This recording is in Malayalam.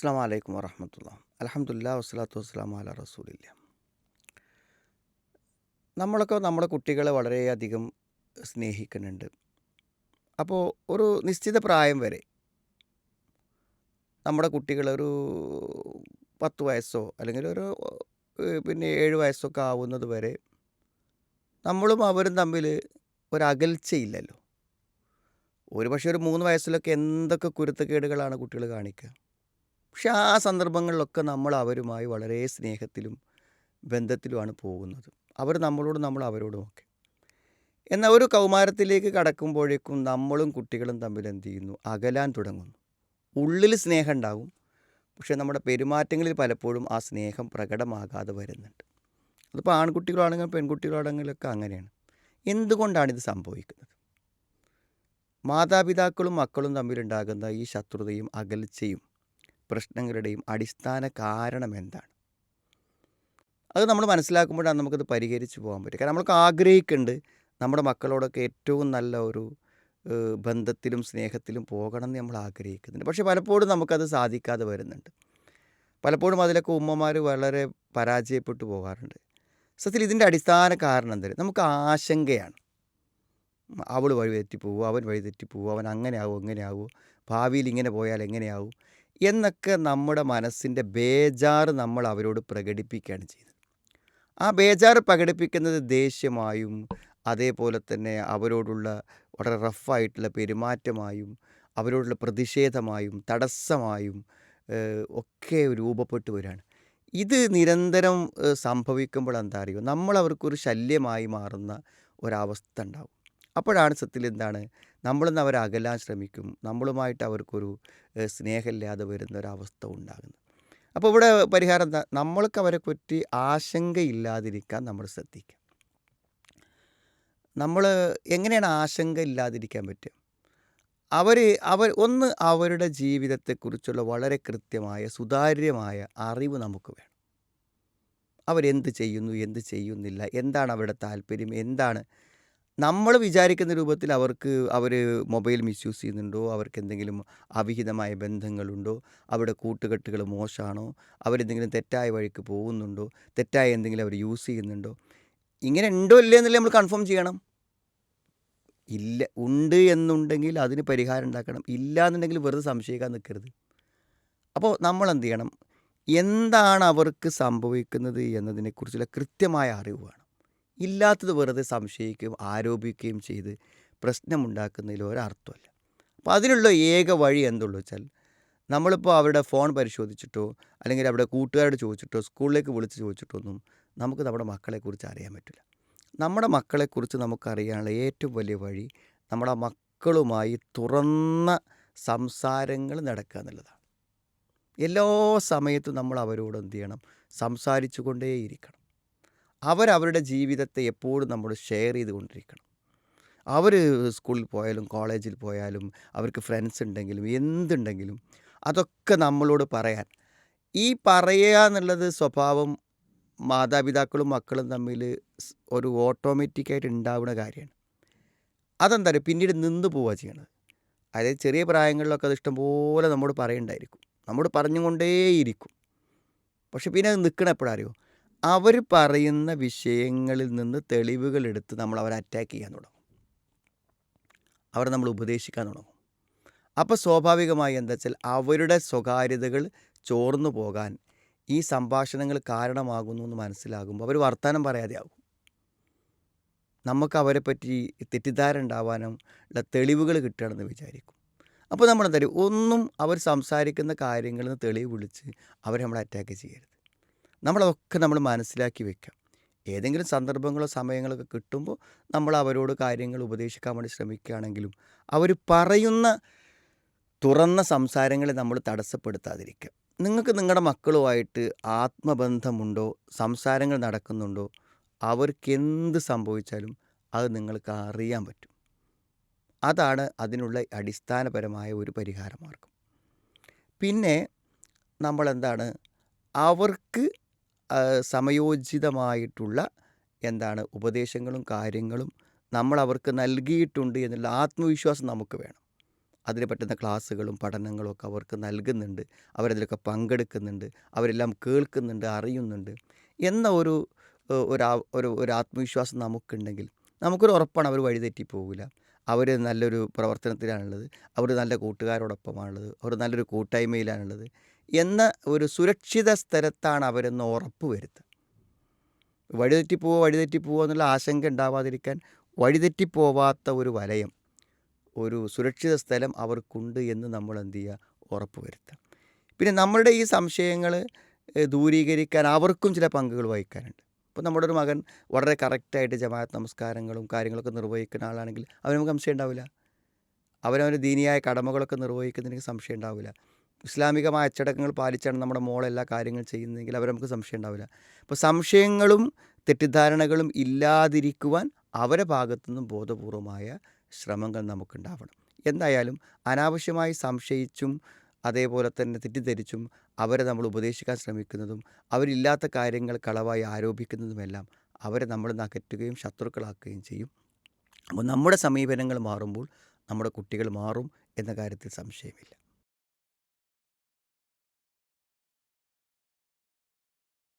അസ്സാം വലൈക്കും വറഹമത്തുള്ള അലഹമുല്ല വസ്സലാത്തു വസ്സലാം അല റസൂലില്ല നമ്മളൊക്കെ നമ്മുടെ കുട്ടികളെ വളരെയധികം സ്നേഹിക്കുന്നുണ്ട്. അപ്പോൾ ഒരു നിശ്ചിത പ്രായം വരെ നമ്മുടെ കുട്ടികൾ ഒരു പത്ത് വയസ്സോ അല്ലെങ്കിൽ ഒരു പിന്നെ ഏഴ് വയസ്സൊക്കെ ആവുന്നത് വരെ നമ്മളും അവരും തമ്മിൽ ഒരകൽച്ചയില്ലല്ലോ ഒരു പക്ഷേ ഒരു മൂന്ന് വയസ്സിലൊക്കെ എന്തൊക്കെ കുരുത്തക്കേടുകളാണ് കുട്ടികൾ കാണിക്കുക. പക്ഷെ ആ സന്ദർഭങ്ങളിലൊക്കെ നമ്മൾ അവരുമായി വളരെ സ്നേഹത്തിലും ബന്ധത്തിലുമാണ് പോകുന്നത്. അവർ നമ്മളോട് നമ്മൾ അവരോടും ഒക്കെ എന്നാൽ ഒരു കൗമാരത്തിലേക്ക് കടക്കുമ്പോഴേക്കും നമ്മളും കുട്ടികളും തമ്മിൽ എന്ത് ചെയ്യുന്നു? അകലാൻ തുടങ്ങുന്നു. ഉള്ളിൽ സ്നേഹം ഉണ്ടാകും. പക്ഷേ നമ്മുടെ പെരുമാറ്റങ്ങളിൽ പലപ്പോഴും ആ സ്നേഹം പ്രകടമാകാതെ വരുന്നുണ്ട്. അതിപ്പോൾ ആൺകുട്ടികളാണെങ്കിലും പെൺകുട്ടികളാണെങ്കിലൊക്കെ അങ്ങനെയാണ്. എന്തുകൊണ്ടാണ് ഇത് സംഭവിക്കുന്നത്? മാതാപിതാക്കളും മക്കളും തമ്മിലുണ്ടാകുന്ന ഈ ശത്രുതയും അകൽച്ചയും പ്രശ്നങ്ങളുടെയും അടിസ്ഥാന കാരണം എന്താണ്? അത് നമ്മൾ മനസ്സിലാക്കുമ്പോഴാണ് നമുക്കത് പരിഹരിച്ച് പോകാൻ പറ്റും കാരണം നമ്മൾക്ക് ആഗ്രഹിക്കുന്നുണ്ട് നമ്മുടെ മക്കളോടൊക്കെ ഏറ്റവും നല്ല ഒരു ബന്ധത്തിലും സ്നേഹത്തിലും പോകണം എന്ന് നമ്മൾ ആഗ്രഹിക്കുന്നുണ്ട്. പക്ഷേ പലപ്പോഴും നമുക്കത് സാധിക്കാതെ വരുന്നുണ്ട്. പലപ്പോഴും അതിലൊക്കെ ഉമ്മമാർ വളരെ പരാജയപ്പെട്ടു പോകാറുണ്ട്. സത്യത്തിൽ ഇതിന്റെ അടിസ്ഥാന കാരണം എന്തായാലും നമുക്ക് ആശങ്കയാണ്. അവൾ വഴി തെറ്റിപ്പോവോ അവൻ വഴി തെറ്റിപ്പോവോ അവൻ അങ്ങനെ ആവും ഇങ്ങനെ ആവും ഭാവിയിൽ ഇങ്ങനെ പോയാൽ എങ്ങനെയാവും എന്നൊക്കെ നമ്മുടെ മനസ്സിന്റെ ബേജാറ് നമ്മൾ അവരോട് പ്രകടിപ്പിക്കുകയാണ് ചെയ്യുന്നത്. ആ ബേജാറ് പ്രകടിപ്പിക്കുന്നത് ദേഷ്യമായും അതേപോലെ തന്നെ അവരോടുള്ള വളരെ റഫായിട്ടുള്ള പെരുമാറ്റമായും അവരോടുള്ള പ്രതിഷേധമായും തടസ്സമായും ഒക്കെ രൂപപ്പെട്ടു വരികയാണ്. ഇത് നിരന്തരം സംഭവിക്കുമ്പോൾ എന്താ അറിയുമോ നമ്മൾ അവർക്കൊരു ശല്യമായി മാറുന്ന ഒരവസ്ഥ ഉണ്ടാവും. അപ്പോഴാണ് സത്യത്തിൽ എന്താണ്? നമ്മളിന്ന് അവരെ അകലാൻ ശ്രമിക്കും. നമ്മളുമായിട്ട് അവർക്കൊരു സ്നേഹമില്ലാതെ വരുന്ന ഒരവസ്ഥ ഉണ്ടാകുന്നത് അപ്പോൾ ഇവിടെ പരിഹാരം എന്താ? നമ്മൾക്ക് അവരെ പറ്റി ആശങ്കയില്ലാതിരിക്കാൻ നമ്മൾ ശ്രദ്ധിക്കുക നമ്മൾ എങ്ങനെയാണ് ആശങ്ക ഇല്ലാതിരിക്കാൻ പറ്റുക? അവർ അവർ ഒന്ന് അവരുടെ ജീവിതത്തെക്കുറിച്ചുള്ള വളരെ കൃത്യമായ സുതാര്യമായ അറിവ് നമുക്ക് വേണം. അവരെന്ത് ചെയ്യുന്നു എന്ത് ചെയ്യുന്നില്ല എന്താണ് അവരുടെ താല്പര്യം എന്താണ് നമ്മൾ വിചാരിക്കുന്ന രൂപത്തിൽ അവർക്ക് അവർ മൊബൈൽ മിസ്യൂസ് ചെയ്യുന്നുണ്ടോ? അവർക്ക് എന്തെങ്കിലും അവിഹിതമായ ബന്ധങ്ങളുണ്ടോ? അവരുടെ കൂട്ടുകെട്ടുകൾ മോശമാണോ? അവരെന്തെങ്കിലും തെറ്റായ വഴിക്ക് പോകുന്നുണ്ടോ? തെറ്റായ എന്തെങ്കിലും അവർ യൂസ് ചെയ്യുന്നുണ്ടോ? ഇങ്ങനെ ഉണ്ടോ ഇല്ലേ എന്നല്ലേ നമ്മൾ കൺഫേം ചെയ്യണം. ഇല്ല ഉണ്ട് എന്നുണ്ടെങ്കിൽ അതിന് പരിഹാരം ഉണ്ടാക്കണം. ഇല്ല എന്നുണ്ടെങ്കിൽ വെറുതെ സംശയിക്കാൻ നിൽക്കരുത്. അപ്പോൾ നമ്മൾ എന്ത് ചെയ്യണം? എന്താണ് അവർക്ക് സംഭവിക്കുന്നത് എന്നതിനെക്കുറിച്ചുള്ള കൃത്യമായ അറിവ് വേണം. ഇല്ലാത്തത് വെറുതെ സംശയിക്കുകയും ആരോപിക്കുകയും ചെയ്ത് പ്രശ്നമുണ്ടാക്കുന്നതിൽ ഒരർത്ഥമല്ല. അപ്പോൾ അതിനുള്ള ഏക വഴി എന്തുള്ളൂ വെച്ചാൽ നമ്മളിപ്പോൾ അവരുടെ ഫോൺ പരിശോധിച്ചിട്ടോ അല്ലെങ്കിൽ അവിടെ കൂട്ടുകാരോട് ചോദിച്ചിട്ടോ സ്കൂളിലേക്ക് വിളിച്ച് ചോദിച്ചിട്ടോ ഒന്നും നമുക്ക് നമ്മുടെ മക്കളെക്കുറിച്ച് അറിയാൻ പറ്റില്ല. നമ്മുടെ മക്കളെക്കുറിച്ച് നമുക്കറിയാനുള്ള ഏറ്റവും വലിയ വഴി നമ്മുടെ മക്കളുമായി തുറന്ന സംസാരങ്ങൾ നടക്കുക എന്നുള്ളതാണ്. എല്ലാ സമയത്തും നമ്മൾ അവരോട് എന്ത് ചെയ്യണം? സംസാരിച്ചു കൊണ്ടേയിരിക്കണം. അവരവരുടെ ജീവിതത്തെ എപ്പോഴും നമ്മൾ ഷെയർ ചെയ്തുകൊണ്ടിരിക്കണം. അവർ സ്കൂളിൽ പോയാലും കോളേജിൽ പോയാലും അവർക്ക് ഫ്രണ്ട്സ് ഉണ്ടെങ്കിലും എന്തുണ്ടെങ്കിലും അതൊക്കെ നമ്മളോട് പറയാൻ. ഈ പറയുക എന്നുള്ളത് സ്വഭാവം മാതാപിതാക്കളും മക്കളും തമ്മിൽ ഒരു ഓട്ടോമാറ്റിക്കായിട്ട് ഉണ്ടാവുന്ന കാര്യമാണ്. അതെന്താ പറയുക പിന്നീട് നിന്ന് പോവുക ചെയ്യണത്. അതായത് ചെറിയ പ്രായങ്ങളിലൊക്കെ അത് ഇഷ്ടംപോലെ നമ്മോട് പറയണ്ടായിരിക്കും. നമ്മോട് പറഞ്ഞുകൊണ്ടേയിരിക്കും. പക്ഷെ പിന്നെ അത് നിൽക്കണ എപ്പോഴറിയോ അവർ പറയുന്ന വിഷയങ്ങളിൽ നിന്ന് തെളിവുകൾ എടുത്ത് നമ്മൾ അവരെ അറ്റാക്ക് ചെയ്യാൻ തുടങ്ങും. അവരെ നമ്മൾ ഉപദേശിക്കാൻ തുടങ്ങും. അപ്പോൾ സ്വാഭാവികമായി എന്താ വെച്ചാൽ അവരുടെ സ്വകാര്യതകൾ ചോർന്നു പോകാൻ ഈ സംഭാഷണങ്ങൾ കാരണമാകുന്നു എന്ന് മനസ്സിലാകുമ്പോൾ അവർ വർത്തമാനം പറയാതെ ആകും. നമുക്ക് അവരെ പറ്റി തെറ്റിദ്ധാരണ ഉണ്ടാവാനും ഉള്ള തെളിവുകൾ കിട്ടുകയാണെന്ന് വിചാരിക്കും. അപ്പോൾ നമ്മൾ പറയുക ഒന്നും അവർ സംസാരിക്കുന്ന കാര്യങ്ങളിൽ നിന്ന് തെളിവ് വിളിച്ച് അവരെ നമ്മൾ അറ്റാക്ക് ചെയ്യരുത്. നമ്മളതൊക്കെ നമ്മൾ മനസ്സിലാക്കി വെക്കാം ഏതെങ്കിലും സന്ദർഭങ്ങളോ സമയങ്ങളൊക്കെ കിട്ടുമ്പോൾ നമ്മൾ അവരോട് കാര്യങ്ങൾ ഉപദേശിക്കാൻ വേണ്ടി ശ്രമിക്കുകയാണെങ്കിലും അവർ പറയുന്ന തുറന്ന സംസാരങ്ങളെ നമ്മൾ തടസ്സപ്പെടുത്താതിരിക്കുക. നിങ്ങൾക്ക് നിങ്ങളുടെ മക്കളുമായിട്ട് ആത്മബന്ധമുണ്ടോ? സംസാരങ്ങൾ നടക്കുന്നുണ്ടോ? അവർക്ക് എന്ത് സംഭവിച്ചാലും അത് നിങ്ങൾക്ക് അറിയാൻ പറ്റും. അതാണ് അതിനുള്ള അടിസ്ഥാനപരമായ ഒരു പരിഹാരമാർഗം. പിന്നെ നമ്മളെന്താണ്? അവർക്ക് സമയോചിതമായിട്ടുള്ള എന്താണ് ഉപദേശങ്ങളും കാര്യങ്ങളും നമ്മൾ അവർക്ക് നൽകിയിട്ടുണ്ട് എന്നുള്ള ആത്മവിശ്വാസം നമുക്ക് വേണം. അതിന് പറ്റുന്ന ക്ലാസ്സുകളും പഠനങ്ങളും ഒക്കെ അവർക്ക് നൽകുന്നുണ്ട്. അവരതിലൊക്കെ പങ്കെടുക്കുന്നുണ്ട്. അവരെല്ലാം കേൾക്കുന്നുണ്ട് അറിയുന്നുണ്ട് എന്ന ഒരു ഒരു ഒരു ആത്മവിശ്വാസം നമുക്കുണ്ടെങ്കിൽ നമുക്കൊരു ഉറപ്പാണ് അവർ വഴിതെറ്റി പോകില്ല അവർ നല്ലൊരു പ്രവർത്തനത്തിലാണുള്ളത്. അവർ നല്ല കൂട്ടുകാരോടൊപ്പമാണുള്ളത്. അവർ നല്ലൊരു കൂട്ടായ്മയിലാണുള്ളത്. എന്ന ഒരു സുരക്ഷിത സ്ഥലത്താണ് അവരെന്ന് ഉറപ്പ് വരുത്തുക. വഴിതെറ്റിപ്പോവോ വഴിതെറ്റിപ്പോവോ എന്നുള്ള ആശങ്ക ഉണ്ടാവാതിരിക്കാൻ വഴിതെറ്റിപ്പോവാത്ത ഒരു വലയം ഒരു സുരക്ഷിത സ്ഥലം അവർക്കുണ്ട് എന്ന് നമ്മൾ എന്ത് ചെയ്യുക? ഉറപ്പ് വരുത്തുക. പിന്നെ നമ്മളുടെ ഈ സംശയങ്ങൾ ദൂരീകരിക്കാൻ അവർക്കും ചില പങ്കുകൾ വഹിക്കാനുണ്ട്. ഇപ്പോൾ നമ്മുടെ ഒരു മകൻ വളരെ കറക്റ്റായിട്ട് ജമാഅത്ത് നമസ്കാരങ്ങളും കാര്യങ്ങളൊക്കെ നിർവഹിക്കുന്ന ആളാണെങ്കിൽ അവന് നമുക്ക് സംശയം ഉണ്ടാവില്ല. അവനവന്റെ ദീനിയായ കടമകളൊക്കെ നിർവഹിക്കുന്നതിന് സംശയം ഉണ്ടാവില്ല. ഇസ്ലാമികമായ അച്ചടക്കങ്ങൾ പാലിച്ചാണ് നമ്മുടെ മോൾ എല്ലാ കാര്യങ്ങളും ചെയ്യുന്നതെങ്കിൽ അവർ നമുക്ക് സംശയം ഉണ്ടാവില്ല. അപ്പോൾ സംശയങ്ങളും തെറ്റിദ്ധാരണകളും ഇല്ലാതിരിക്കുവാൻ അവരെ ഭാഗത്തുനിന്നും ബോധപൂർവമായ ശ്രമങ്ങൾ നമുക്കുണ്ടാവണം. എന്തായാലും അനാവശ്യമായി സംശയിച്ചും അതേപോലെ തന്നെ തെറ്റിദ്ധരിച്ചും അവരെ നമ്മൾ ഉപദേശിക്കാൻ ശ്രമിക്കുന്നതും അവരില്ലാത്ത കാര്യങ്ങൾ കളവായി ആരോപിക്കുന്നതുമെല്ലാം അവരെ നമ്മൾ നകറ്റുകയും ശത്രുക്കളാക്കുകയും ചെയ്യും. അപ്പോൾ നമ്മുടെ സമീപനങ്ങൾ മാറുമ്പോൾ നമ്മുടെ കുട്ടികൾ മാറും എന്ന കാര്യത്തിൽ സംശയമില്ല.